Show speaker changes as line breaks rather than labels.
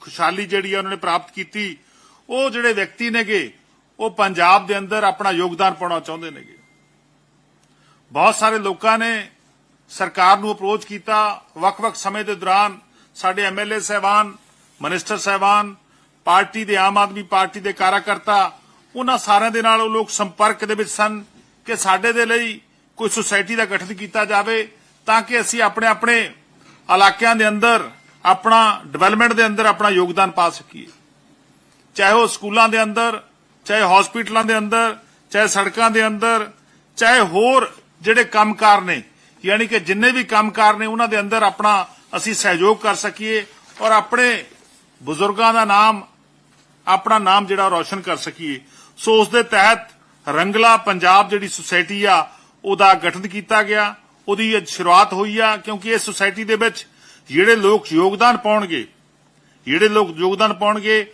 ਖੁਸ਼ਹਾਲੀ ਜਿਹੜੀ ਆ ਉਹਨਾਂ ਨੇ ਪ੍ਰਾਪਤ ਕੀਤੀ, ਉਹ ਜਿਹੜੇ ਵਿਅਕਤੀ ਨੇਗੇ, ਉਹ ਪੰਜਾਬ ਦੇ ਅੰਦਰ ਆਪਣਾ ਯੋਗਦਾਨ ਪਾਉਣਾ ਚਾਹੁੰਦੇ ਨੇਗੇ। ਬਹੁਤ ਸਾਰੇ ਲੋਕਾਂ ਨੇ ਸਰਕਾਰ ਨੂੰ ਅਪਰੋਚ ਕੀਤਾ। ਵੱਖ-ਵੱਖ ਸਮੇਂ ਦੇ ਦੌਰਾਨ ਸਾਡੇ ਐਮਐਲਏ ਸਹਿਬਾਨ, ਮਿਨਿਸਟਰ ਸਹਿਬਾਨ, ਪਾਰਟੀ ਦੇ ਆਮ ਆਦਮੀ ਪਾਰਟੀ ਦੇ ਕਾਰਜਕਰਤਾ ਉਹਨਾਂ ਸਾਰਿਆਂ ਦੇ ਨਾਲ ਉਹ ਲੋਕ ਸੰਪਰਕ ਦੇ ਵਿੱਚ ਸਨ ਕਿ ਸਾਡੇ ਦੇ ਲਈ ਕੋਈ ਸੁਸਾਇਟੀ ਦਾ ਗਠਨ ਕੀਤਾ ਜਾਵੇ ਤਾਂ ਕਿ ਅਸੀਂ ਆਪਣੇ ਆਪਣੇ ਇਲਾਕਿਆਂ ਦੇ ਅੰਦਰ ਆਪਣਾ ਡਿਵੈਲਪਮੈਂਟ ਦੇ ਅੰਦਰ ਆਪਣਾ ਯੋਗਦਾਨ ਪਾ ਸਕੀਏ। ਚਾਹੇ ਉਹ ਸਕੂਲਾਂ ਦੇ ਅੰਦਰ, ਚਾਹੇ ਹਸਪੀਟਲਾਂ ਦੇ ਅੰਦਰ, ਚਾਹੇ ਸੜਕਾਂ ਦੇ ਅੰਦਰ, ਚਾਹੇ ਹੋਰ ਜਿਹੜੇ ਕੰਮਕਾਰ ਨੇ, ਯਾਨੀ ਕਿ ਜਿੰਨੇ ਵੀ ਕੰਮਕਾਰ ਨੇ, ਉਹਨਾਂ ਦੇ ਅੰਦਰ ਆਪਣਾ ਅਸੀਂ ਸਹਿਯੋਗ ਕਰ ਸਕੀਏ ਔਰ ਆਪਣੇ ਬਜ਼ੁਰਗਾਂ ਦਾ ਨਾਮ, ਆਪਣਾ ਨਾਮ ਜਿਹੜਾ ਉਹ ਰੌਸ਼ਨ ਕਰ ਸਕੀਏ। ਸੋ ਉਸ ਦੇ ਤਹਿਤ ਰੰਗਲਾ ਪੰਜਾਬ ਜਿਹੜੀ ਸੁਸਾਇਟੀ ਆ, ਉਹਦਾ ਗਠਨ ਕੀਤਾ ਗਿਆ। ਉਹਦੀ ਅੱਜ ਸ਼ੁਰੂਆਤ ਹੋਈ ਆ, ਕਿਉਂਕਿ ਇਸ ਸੁਸਾਇਟੀ ਦੇ ਵਿੱਚ ਜਿਹੜੇ ਲੋਕ ਯੋਗਦਾਨ ਪਾਉਣਗੇ ਜਿਹੜੇ ਲੋਕ ਯੋਗਦਾਨ ਪਾਉਣਗੇ